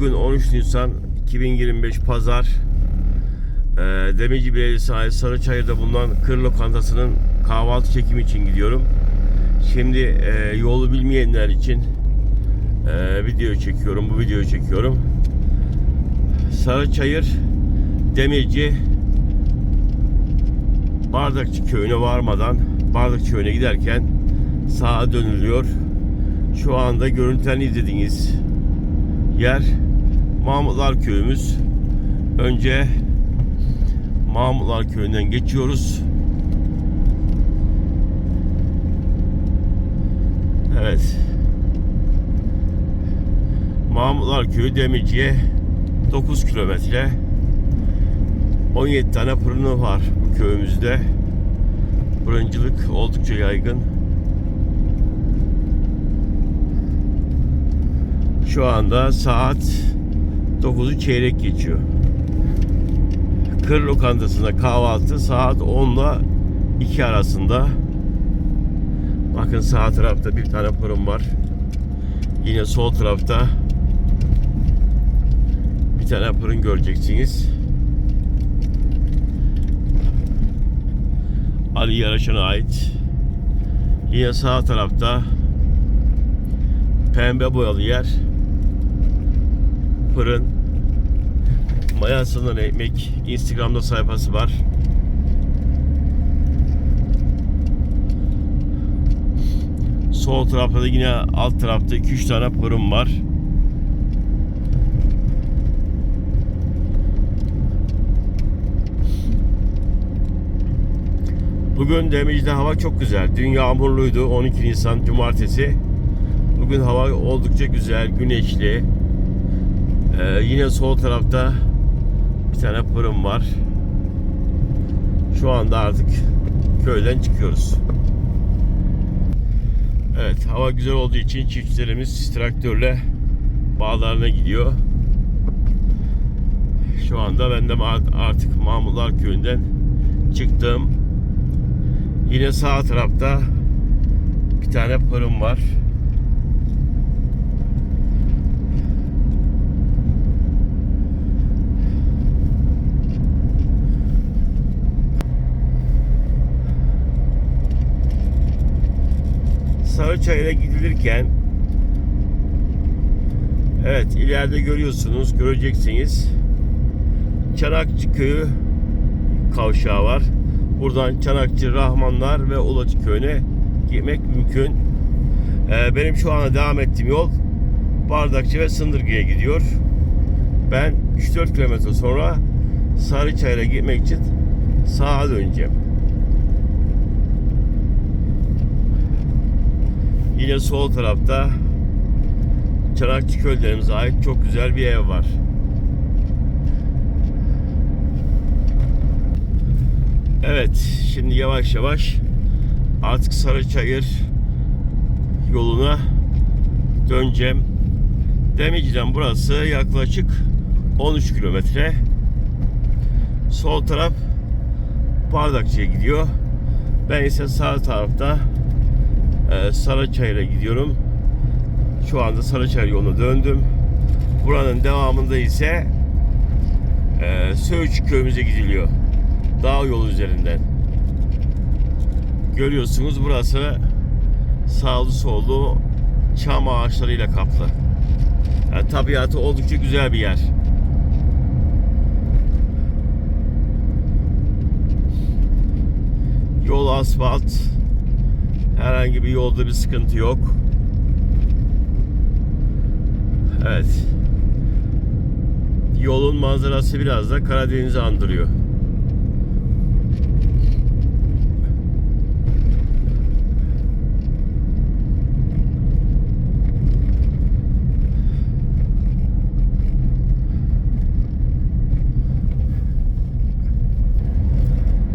Bugün 13 Nisan 2025 Pazar. Ee, Demirci Belediyesi ait Sarıçayır'da bulunan Kır Lokantası'nın kahvaltı çekimi için gidiyorum. Şimdi e, yolu bilmeyenler için e, video çekiyorum. Bu videoyu çekiyorum. Sarıçayır Demirci Bardakçı köyüne varmadan Bardakçı köyüne giderken sağa dönülüyor. Şu anda görüntülerini izlediğiniz yer Mahmutlar köyümüz. Önce Mahmutlar köyünden geçiyoruz. Evet. Mahmutlar köyü Demirci'ye 9 kilometre. 17 tane fırını var bu köyümüzde. Fırıncılık oldukça yaygın. Şu anda saat 9'u çeyrek geçiyor. Kır lokantasında kahvaltı saat 10 ile 2 arasında. Bakın sağ tarafta bir tane fırın var. Yine sol tarafta bir tane fırın göreceksiniz. Ali Yaraşan'a ait. Yine sağ tarafta pembe boyalı yer. Fırın. Mayasından ekmek. Instagram'da sayfası var. Sol tarafta da yine alt tarafta 2-3 tane fırın var. Bugün Demirci'de hava çok güzel. Dün yağmurluydu 12 Nisan Cumartesi. Bugün hava oldukça güzel, güneşli. Ee, yine sol tarafta bir tane fırın var. Şu anda artık köyden çıkıyoruz. Evet, hava güzel olduğu için çiftçilerimiz traktörle bağlarına gidiyor. Şu anda ben de artık Mahmutlar Köyü'nden çıktım. Yine sağ tarafta bir tane fırın var. Sarıçayır'a gidilirken Evet ileride görüyorsunuz göreceksiniz Çanakçı köyü kavşağı var. Buradan Çanakçı, Rahmanlar ve Ulacı köyüne gitmek mümkün. Ee, benim şu anda devam ettiğim yol Bardakçı ve Sındırgı'ya gidiyor. Ben 3-4 kilometre sonra Sarıçayır'a gitmek için sağa döneceğim. Yine sol tarafta Çanakçı köylerimize ait çok güzel bir ev var. Evet, şimdi yavaş yavaş artık Sarıçayır yoluna döneceğim. Demirci'den burası yaklaşık 13 kilometre. Sol taraf Bardakçı'ya gidiyor. Ben ise sağ tarafta e, Sarıçayır'a gidiyorum. Şu anda Sarıçayır yoluna döndüm. Buranın devamında ise e, Söğüt köyümüze gidiliyor dağ yolu üzerinden. Görüyorsunuz burası sağlı sollu çam ağaçlarıyla kaplı. Yani tabiatı oldukça güzel bir yer. Yol asfalt. Herhangi bir yolda bir sıkıntı yok. Evet. Yolun manzarası biraz da Karadeniz'i andırıyor.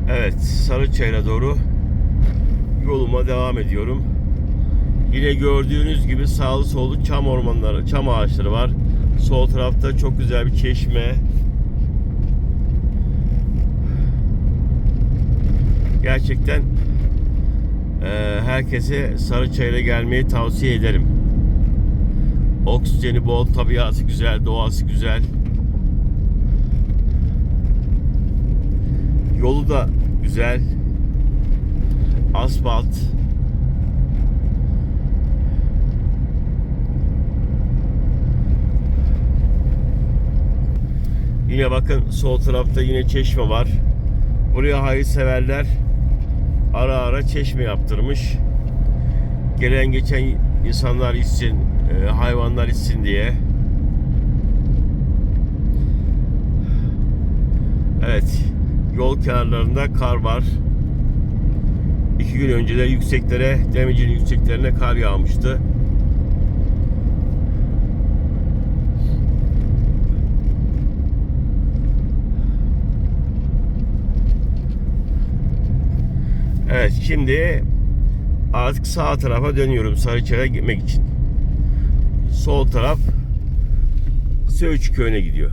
Evet, Sarıçayır'a doğru yoluma devam ediyorum. Yine gördüğünüz gibi sağlı sollu çam ormanları, çam ağaçları var. Sol tarafta çok güzel bir çeşme. Gerçekten e, herkese Sarıçayır'a gelmeyi tavsiye ederim. Oksijeni bol, tabiatı güzel, doğası güzel. Yolu da güzel. Asfalt. Yine bakın sol tarafta yine çeşme var. Buraya hayırseverler ara ara çeşme yaptırmış. Gelen geçen insanlar içsin, e, hayvanlar içsin diye. Evet, yol kenarlarında kar var. İki gün önce de yükseklere, Demirci'nin yükseklerine kar yağmıştı. Evet, şimdi artık sağ tarafa dönüyorum Sarıçay'a gitmek için. Sol taraf Söğüç köyüne gidiyor.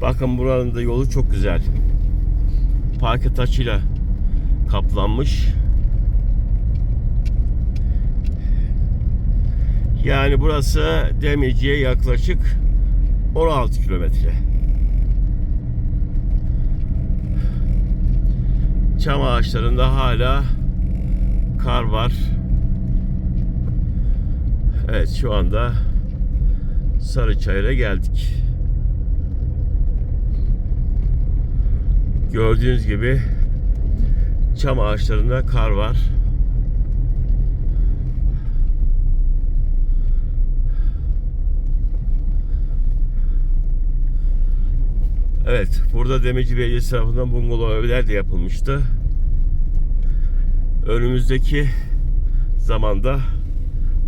Bakın buranın da yolu çok güzel. Parke taşıyla kaplanmış. Yani burası Demirci'ye yaklaşık 16 kilometre. Çam ağaçlarında hala kar var. Evet şu anda Sarıçayır'a geldik. Gördüğünüz gibi çam ağaçlarında kar var. Evet, burada Demirci Belediyesi tarafından bungalov evler de yapılmıştı. Önümüzdeki zamanda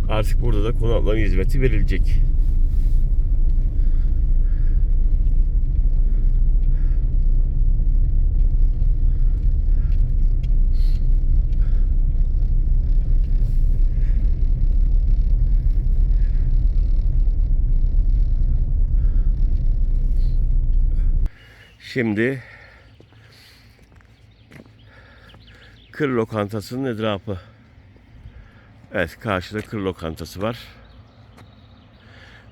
artık burada da konaklama hizmeti verilecek. Şimdi Kır Lokantası'nın etrafı. Evet karşıda kır lokantası var.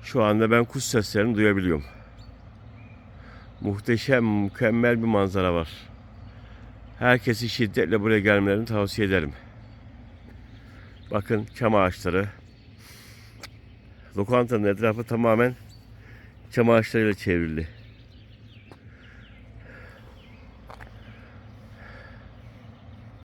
Şu anda ben kuş seslerini duyabiliyorum. Muhteşem, mükemmel bir manzara var. Herkesi şiddetle buraya gelmelerini tavsiye ederim. Bakın çam ağaçları. Lokantanın etrafı tamamen çam ağaçlarıyla çevrili.